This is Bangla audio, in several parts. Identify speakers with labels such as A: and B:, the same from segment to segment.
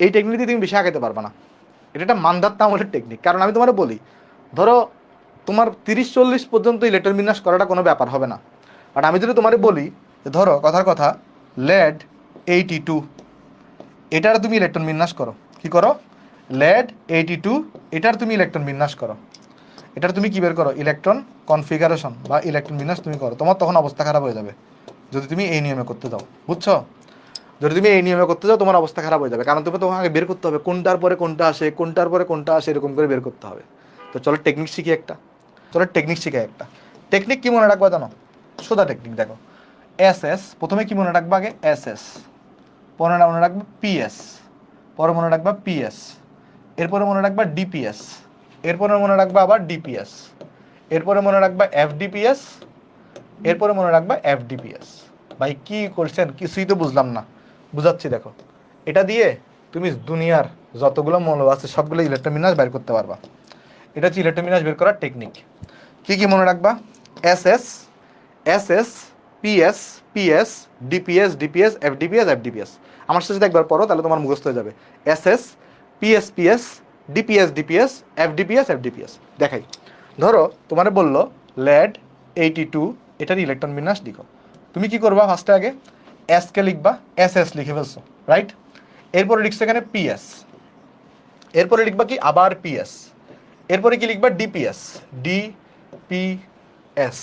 A: এই টেকনিক দিয়ে তুমি বেশি আগাইতে পারবে না। এটা একটা মান্দাত্তা আমলের টেকনিক কারণ আমি তোমার বলি, ধরো তোমার তিরিশ চল্লিশ পর্যন্ত এই ইলেকট্রন বিন্যাস করাটা কোনো ব্যাপার হবে না। বাট আমি যদি তোমার বলি যে, ধরো কথার কথা লেড এইটি টু এটার তুমি ইলেকট্রন বিন্যাস করো। কি করো? লেড এইটি টু এটার তুমি ইলেকট্রন বিন্যাস করো। এটার তুমি কী বের করো? ইলেকট্রন কনফিগারেশন বা ইলেকট্রন বিন্যাস তুমি করো। তোমার তখন অবস্থা খারাপ হয়ে যাবে, যদি তুমি এই নিয়মে করতে যাও। বুঝছ? যদি তুমি এই নিয়মে করতে যাও, তোমার অবস্থা খারাপ হয়ে যাবে। কারণ তুমি তোমাকে বের করতে হবে, কোনটার পরে কোনটা আসে, কোনটার পরে কোনটা আসে, এরকম করে বের করতে হবে। তো চলো টেকনিক শিখি একটা। চলো টেকনিক শিখে একটা। টেকনিক কি মনে রাখবা জানো? সোজা টেকনিক দেখো। এস এস প্রথমে কি মনে রাখবা আগে? এস এস পরে মনে রাখবা পিএস পরে মনে রাখবা পিএস এরপরে মনে রাখবা ডিপিএস এরপরে মনে রাখবা আবার ডিপিএস এরপরে মনে রাখবা এফডিপিএস এরপরে মনে রাখবা এফডিপিএস ভাই, কি করছেন কিছুই তো বুঝলাম না। বুঝাচ্ছি দেখো এটা দিয়ে তুমি দুনিয়ার যতগুলো মৌল আছে সবগুলো ইলেকট্রোমিনাস বের করতে পারবা এটা হচ্ছে ইলেকট্রোমিনাস বের করার টেকনিক কি কি মনে রাখবা S S S S PS PS DPS DPS FDPS FDPS আমার সাথে যদি একবার পড়ো তাহলে তোমার মুখস্থ হয়ে যাবে S S PS PS DPS DPS FDPS FDPS দেখাই ধরো তোমারে বলল ল্যাড এইটি টু এটার ইলেকট্রন বিন্যাস লিখো তুমি কি করবা ফার্স্টে আগে এস কে লিখবা এস এস লিখে ফেলছো রাইট এরপরে লিখছো এখানে পিএস এরপরে লিখবা কি? আবার পিএস এরপরে কি লিখবা? ডিপিএস ডি পি এস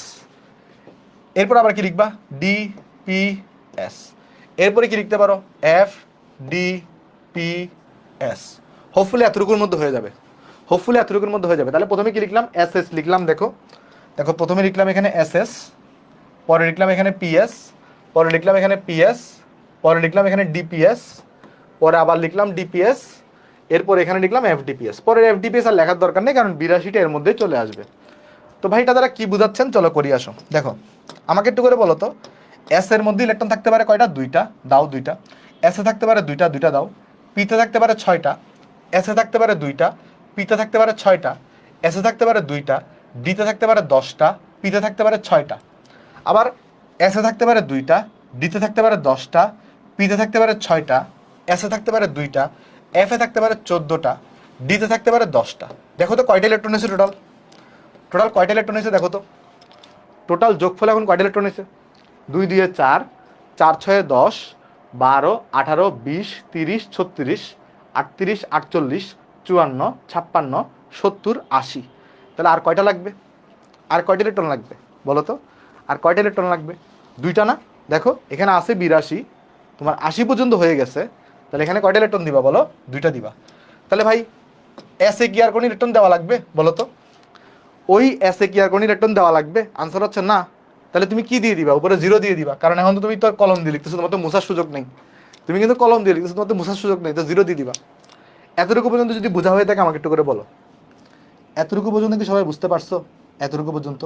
A: এরপর আবার কি লিখবা? ডি পি এস এরপরে কি লিখতে পারো? F D P S hopefully এতটুকুর মধ্যে হয়ে যাবে। হোপফুলি এতটুকুর মধ্যে হয়ে যাবে। তাহলে প্রথমে কি লিখলাম? এস এস লিখলাম, দেখো। দেখো, প্রথমে লিখলাম এখানে এস এস পরে লিখলাম এখানে পিএস পরে লিখলাম এখানে পিএস পরে লিখলাম এখানে ডিপিএস পরে আবার লিখলাম ডিপিএস এরপর এখানে লিখলাম এফডিপিএস পরে এফডিপিএস আর লেখার দরকার নেই, কারণ বিরাশিটা এর মধ্যেই চলে আসবে। তো ভাই, এটা দ্বারা কি বুঝাচ্ছেন? চলো করি, আসো। দেখো, আমাকে একটু করে বলো তো এস এর মধ্যে ইলেকট্রন থাকতে পারে কয়টা? দুইটা, দাও দুইটা। এস থাকতে পারে দুইটা দুইটা দাও। পিতে থাকতে পারে ছয়টা। এস থাকতে পারে দুইটা। পিতে থাকতে পারে ছয়টা। এস থাকতে পারে দুইটা। ডিতে থাকতে পারে দশটা। পিতে থাকতে পারে ছয়টা। আবার এসে থাকতে পারে দুইটা ডিতে থাকতে পারে দশটা পিতে থাকতে পারে ছয়টা এসে থাকতে পারে দুইটা এফে থাকতে পারে চোদ্দোটা ডিতে থাকতে পারে দশটা। দেখো তো কয়টা ইলেকট্রন আছে টোটাল টোটাল কয়টা ইলেকট্রন আছে দেখো তো? টোটাল যোগফল এখন কয়টা ইলেকট্রন আছে? দুই দুইয়ে চার চার, ছয়ে, দশ, বারো, আঠারো, বিশ, তিরিশ, ছত্রিশ, আটত্রিশ, আটচল্লিশ, চুয়ান্ন, ছাপ্পান্ন, সত্তর, আশি। তাহলে আর কয়টা লাগবে? আর কয়টা ইলেকট্রন লাগবে? বলো তো। আর কয়টা ইলেকট্রন লাগবে? দুইটা না? দেখো, এখানে আছে বিরাশি, তোমার আশি পর্যন্ত হয়ে গেছে। তাহলে এখানে কয়টা ইলেকট্রন দিবা বলো? দুইটা দিবা। তাহলে ভাই এস কি আর কোনো ইলেকট্রন দেওয়া লাগবে, বলো তো। ওই এস কি আর কোনো ইলেকট্রন দেওয়া লাগবে। আনসার হচ্ছে না। তাহলে তুমি কি দিয়ে দিবা? উপরে জিরো দিয়ে দিবা। কারণ এখন তো তুমি তো কলম দিয়ে লিখতেছো, তোমার তো মুসার সুযোগ নেই। তুমি কিন্তু কলম দিয়ে লিখতেছো, তোমার তো মুসার সুযোগ নেই, তো জিরো দিয়ে দিবা। এতটুকু পর্যন্ত যদি বোঝা হয়ে থাকে, আমাকে একটু করে বলো। এতটুকু পর্যন্ত কি সবাই বুঝতে পারছ? এতটুকু পর্যন্ত।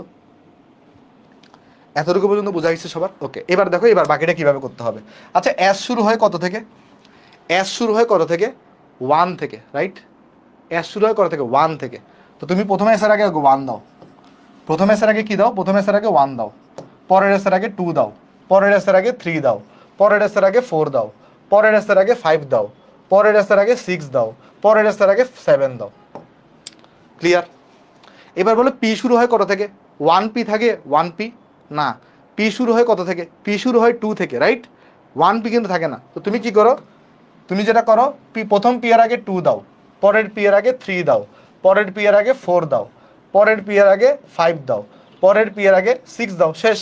A: এতটুকু পর্যন্ত বোঝা গেছে সবার? ওকে এবার দেখো, এবার বাকিটা কীভাবে করতে হবে। আচ্ছা এস শুরু হয় কত থেকে? অ্যাস শুরু হয় কত থেকে? ওয়ান থেকে রাইট অ্যাস শুরু হয় কত থেকে? ওয়ান থেকে। তো তুমি প্রথমে এসের আগে ওয়ান দাও। প্রথমে এসের আগে কি দাও? প্রথমে এসার আগে ওয়ান দাও। পরের এসের আগে টু দাও। পরের এসের আগে থ্রি দাও। পরের এসের আগে ফোর দাও। পরের এসের আগে ফাইভ দাও। পরের এসের আগে সিক্স দাও। পরের এসের আগে সেভেন দাও। ক্লিয়ার এবার বলো পি শুরু হয় কত থেকে? ওয়ান পি থাকে ওয়ান পি না পি শুরু হয় কত থেকে? পি শুরু হয় টু থেকে রাইট ওয়ান পি কিন্তু থাকে না। তো তুমি কি করো? তুমি যেটা করো পি প্রথম পি আগে টু দাও, পরের পি আগে থ্রি দাও, পরের পি আগে ফোর দাও, পরের পি আগে ফাইভ দাও, পরের পি আগে সিক্স দাও, শেষ।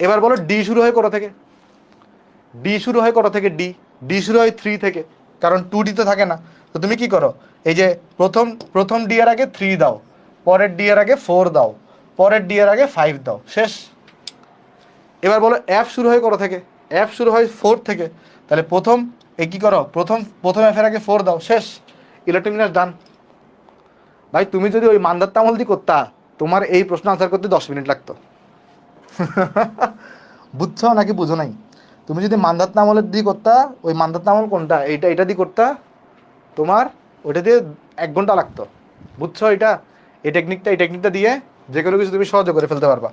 A: এবার বলো ডি শুরু হয় কত থেকে? ডি শুরু হয় কত থেকে? ডি ডি শুরু হয় থ্রি থেকে, কারণ টু ডি তো থাকে না। তো তুমি কি করো? এই যে প্রথম প্রথম ডি আগে থ্রি দাও, পরের ডি আগে ফোর দাও পরের ডি এর আগে ফাইভ দাও। শেষ। এবার বলো অ্যাপ শুরু হয় কত থেকে? অ্যাপ শুরু হয় ফোর থেকে। তাহলে প্রথম এ কি করো? প্রথম প্রথম এর আগে ফোর দাও। শেষ। ইলেকট্রনিক্স ডান ভাই, তুমি যদি ওই মান্দার তামল দিয়ে করতা, তোমার এই প্রশ্ন আনসার করতে দশ মিনিট লাগতো। বুঝছ নাকি বুঝো নাই? তুমি যদি মান্দাত নামলের দিয়ে করতা, ওই মান্দাত নামল কোনটা? এইটা এটা দিয়ে করতা, তোমার ওইটা দিয়ে এক ঘণ্টা লাগতো। বুঝছ এটা? এই টেকনিকটা এই টেকনিকটা দিয়ে যে কোনো কিছু তুমি সহজে করে ফেলতে পারবা।